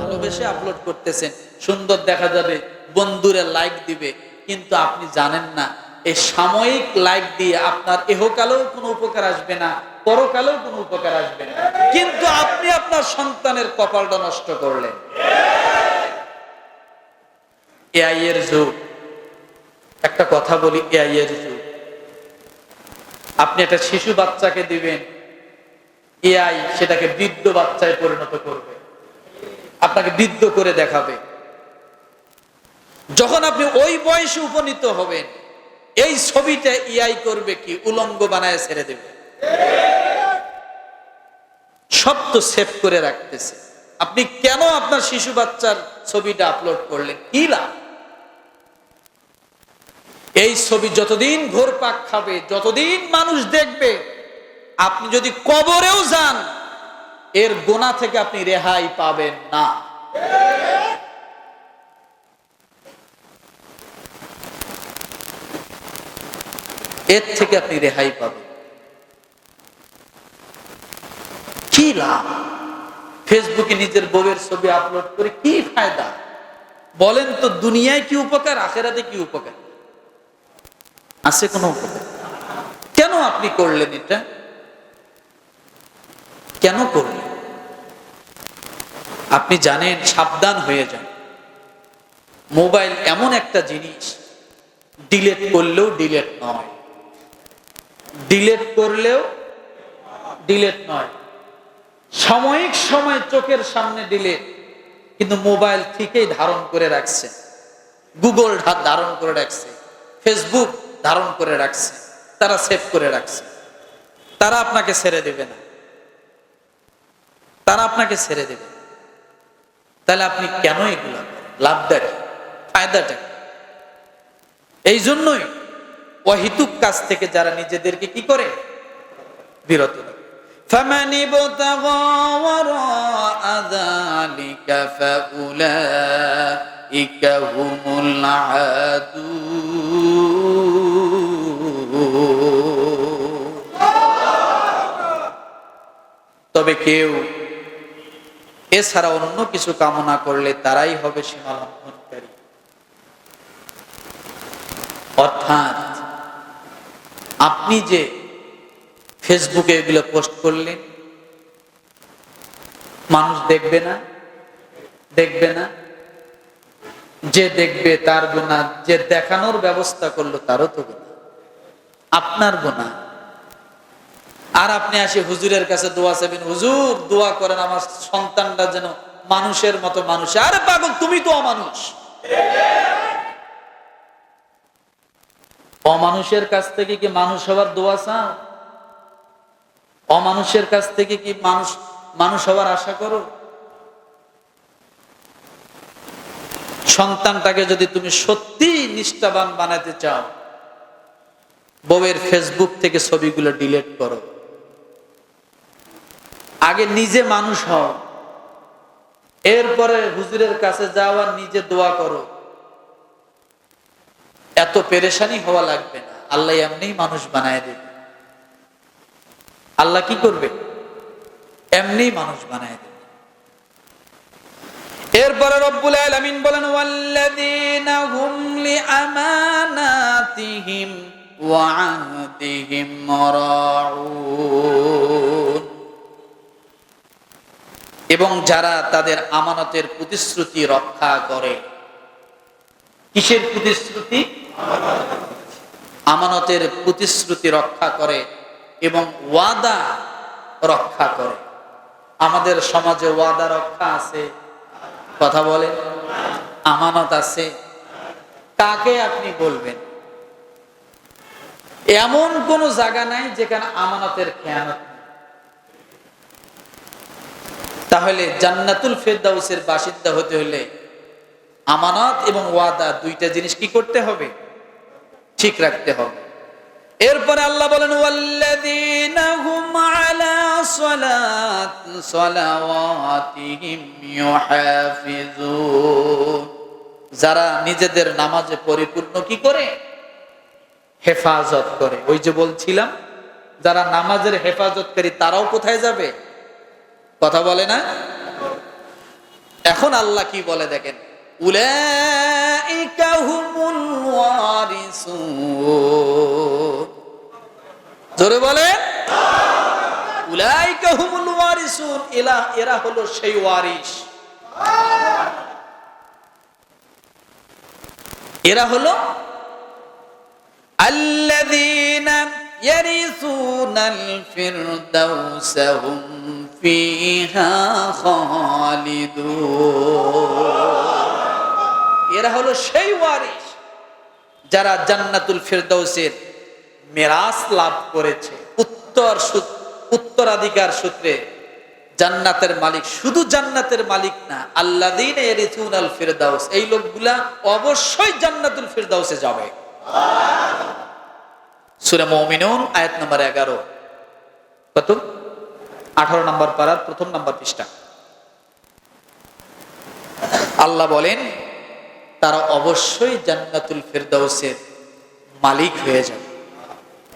ভালোবেসে আপলোড করতেছেন, সুন্দর দেখা যাবে, বন্ধুরা লাইক দিবে, কিন্তু আপনি জানেন না এই সাময়িক লাইক দিয়ে আপনার এহকালেও কোনো উপকার আসবে না, পরকালেও কোনো উপকার আসবে না। কিন্তু আপনি আপনার সন্তানের কপালটা নষ্ট করলেন। এআই এর যুগ। একটা কথা বলি এআই এর যুগ। আপনি একটা শিশু বাচ্চাকে দিবেন, এআই সেটাকে বৃদ্ধ বাচ্চায় পরিণত করবে। আপনাকে বৃদ্ধ করে দেখাবে। যখন আপনি ওই বয়সে উপনীত হবেন, এই ছবিটা ইআই করবে কি? উলঙ্গ বানায় ছেড়ে দেবে। সব তো সেভ করে রাখতেছে। আপনি কেন আপনার শিশু বাচ্চার ছবিটা আপলোড করলেন? কি লাভ? এই ছবি যতদিন ঘোর পাক খাবে, যতদিন মানুষ দেখবে, আপনি যদি কবরেও যান, এর গোনা থেকে আপনি রেহাই পাবেন না। এর থেকে আপনি রেহাই পাবেন। কি লাভ? ফেসবুকে নিজের বউয়ের ছবি আপলোড করে কি ফায়দা? বলেন তো, দুনিয়ায় কি উপকার, আখেরাতে কি উপকার? আছে কোনো কেন আপনি করলেন এটা? কেন করলেন? আপনি জানেন, সাবধান হয়ে যান। মোবাইল এমন একটা জিনিস, ডিলেট করলেও ডিলেট নয়। ডিলেট করলেও ডিলেট নয়। সাময়িক সময় চোখের সামনে ডিলেট কিন্তু মোবাইল ঠিকই ধারণ করে রাখছে। গুগল ধারণ করে রাখছে। ফেসবুক ধারণ করে রাখছে তারা সেভ করে রাখছে তারা আপনাকে ছেড়ে দেবে না তারা আপনাকে ছেড়ে দেবে তাহলে আপনি কেন এগুলো করেন? লাভটা কি ফায়দাটা কি? এই জন্যই অহিতুক কাজ থেকে যারা নিজেদেরকে কি করে বিরত রাখে فمن ابتغى وراء ذلك فأولئك هم العادون তবে কেউ এছাড়া অন্য কিছু কামনা করলে তারাই হবে সীমা লঙ্ঘনকারী। অর্থাৎ আপনি যে ফেসবুকে এগুলো পোস্ট করলেন, মানুষ দেখবে না দেখবে না। যে দেখবে তার গুণা যে দেখানোর ব্যবস্থা করল তারও তো গুণা আপনার গুণা আর আপনি আসে হুজুরের কাছে দোয়া চাইবেন, হুজুর, দোয়া করেন, আমার সন্তানটা যেন মানুষের মতো মানুষ আরে পাগল, তুমি তো অমানুষ। অমানুষের কাছ থেকে কি মানুষ হওয়ার দোয়া চাও? অমানুষের কাছ থেকে কি মানুষ মানুষ হওয়ার আশা করো? সন্তানটাকে যদি তুমি সত্যি নিষ্ঠাবান বানাতে চাও বউয়ের ফেসবুক থেকে ছবিগুলো ডিলিট করো। আগে নিজে মানুষ হও। এরপরে হুজুরের কাছে যাও আর নিজে দোয়া করো। এত পেরেশানি হওয়া লাগবে না। আল্লাহ এমনি মানুষ বানায় দেবে। আল্লাহ কি করবে? এমনি মানুষ বানায় দেবে। এরপরে রব্বুল আলামিন বলেন, ওয়াল্লাযীনা হুম লিআমানাতিহিম। ওয়া এবং যারা তাদের আমানতের প্রতিশ্রুতি রক্ষা করে। কিসের প্রতিশ্রুতি? আমানতের প্রতিশ্রুতি রক্ষা করে এবং ওয়াদা রক্ষা করে। আমাদের সমাজে ওয়াদা রক্ষা আছে? কথা বলে আমানত আছে? কাকে আপনি বলবেন? এমন কোন জায়গা নাই যেখানে আমানতের খেয়ানত তাহলে জান্নাতুল ফেরদাউসের বাসিন্দা হতে হলে আমানত এবং ওয়াদা দুইটা জিনিস কি করতে হবে? ঠিক রাখতে হবে। এরপরে আল্লাহ বলেন যারা নিজেদের নামাজে পরিপূর্ণ কি করে? হেফাজত করে। ওই যে বলছিলাম, যারা নামাজের হেফাজতকারী, তারাও কোথায় যাবে? কথা বলে না? এখন আল্লাহ কি বলে দেখেন? জোরে বলে উলাইকা হুমুল ওয়ারিসুন এলা এরা হলো সেই ওয়ারিস। এরা হলো الذين يرثون الفردوس هم فيها خالدون এরা হলো সেই ওয়ারিস যারা জান্নাতুল ফিরদৌসের মেরাস লাভ করেছে উত্তর সূত- উত্তরাধিকার সূত্রে জান্নাতের মালিক শুধু জান্নাতের মালিক না আল্লাদিন এরিথুন আল ফিরদাউস এই লোকগুলা অবশ্যই জান্নাতুল ফিরদাউসে যাবে আয়াত নম্বর এগারো। কত? আঠারো নম্বর পাড়ার প্রথম নম্বর পৃষ্ঠা। আল্লাহ বলেন, তারা অবশ্যই জান্নাতুল ফিরদাউসের মালিক হয়ে যাবে।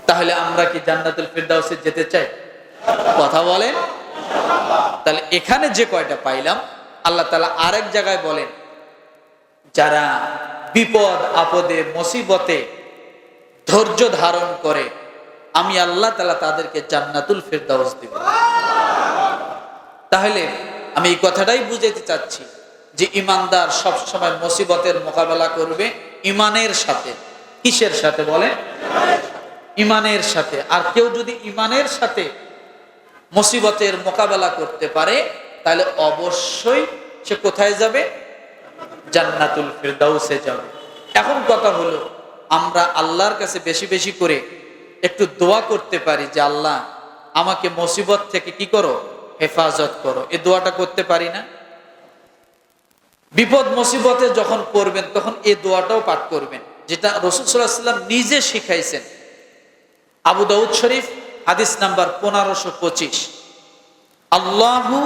তাহলে আমরা কি জান্নাতুল ফিরদাউসে যেতে চাই? কথা বলেন। তাহলে এখানে যে কয়টা পাইলাম, আল্লাহ তালা আরেক জায়গায় বলেন, যারা বিপদ, আপদে, মুসিবতে ধৈর্য ধারণ করে আমি আল্লাহ তালা তাদেরকে জান্নাতুল ফিরদাউস দিব। তাহলে আমি এই কথাটাই বুঝাইতে চাচ্ছি যে ইমানদার সব সময় মুসিবতের মোকাবেলা করবে ইমানের সাথে। কিসের সাথে বলে? ইমানের সাথে। আর কেউ যদি ইমানের সাথে মুসিবতের মোকাবেলা করতে পারে, তাহলে অবশ্যই সে কোথায় যাবে? জান্নাতুল ফিরদাউসে যাবে এখন কথা হলো, আমরা আল্লাহর কাছে বেশি বেশি করে একটু দোয়া করতে পারি যে, আল্লাহ, আমাকে মুসিবত থেকে কি করো? হেফাজত করো। এই দোয়াটা করতে পারি না? বিপদ মুসিবতে যখন পড়বেন, তখন এই দোয়াটাও পাঠ করবেন, যেটা রসুল সাল্লাহ সাল্লাম নিজে শিখাইছেন। আবু দাউদ শরীফ, হাদিস নাম্বার পনেরোশো পঁচিশ। আল্লাহু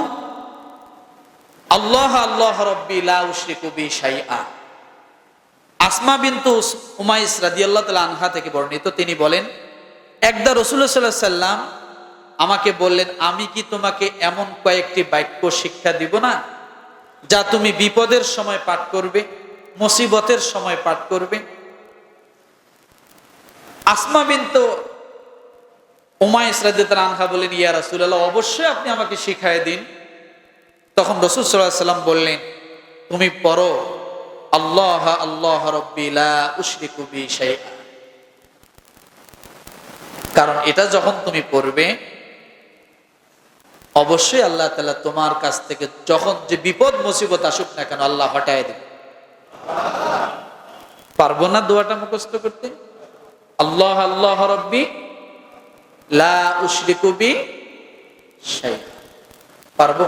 আল্লাহ আল্লাহ রব্বি লা উশরিকু বি শাইআ। আসমা বিনতু উমাইস রাদিয়াল্লাহু তাআলা আনহা থেকে বর্ণিত, তিনি বলেন, একদা রাসূলুল্লাহ সাল্লাল্লাহু সাল্লাম আমাকে বললেন, আমি কি তোমাকে এমন কয়েকটি বাক্য শিক্ষা দিব না, যা তুমি বিপদের সময় পাঠ করবে, মুসিবতের সময় পাঠ করবে? আসমা বিনতু উমাইস রাদিয়াল্লাহু আনহা বলেন, ইয়া রাসূলুল্লাহ, অবশ্যই আপনি আমাকে শিখায় দিন। তখন রসুল সাল্লাম বললেন, তুমি পড়ো, আল্লাহ আল্লাহ কারণ এটা যখন তুমি পড়বে, অবশ্যই আল্লাহ তাআলা তোমার কাছ থেকে যখন যে বিপদ, মুসিবত আসুক না কেন, আল্লাহ হটায় দেবে। পারব না দোয়াটা মুখস্থ করতে? আল্লাহ আল্লাহ রব্বি লা উশরিকু বি শাইআ। পারব?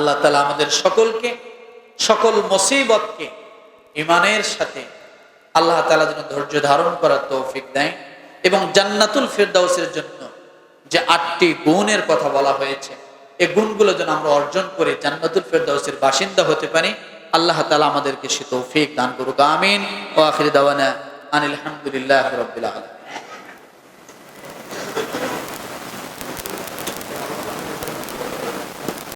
আল্লাহ তালা আমাদের সকলকে, সকল মুসিবতকে ইমানের সাথে আল্লাহ তালা যেন ধৈর্য ধারণ করার তৌফিক দেয় এবং জান্নাতুল ফিরদাউসের জন্য যে আটটি গুণের কথা বলা হয়েছে এই গুণগুলো যেন আমরা অর্জন করে জান্নাতুল ফিরদাউসের বাসিন্দা হতে পারি, আল্লাহ তালা আমাদেরকে সে তৌফিক দান করুক, আমিন। ও আখির দাওয়ানা আনিল হামদুলিল্লাহ রবিল আলম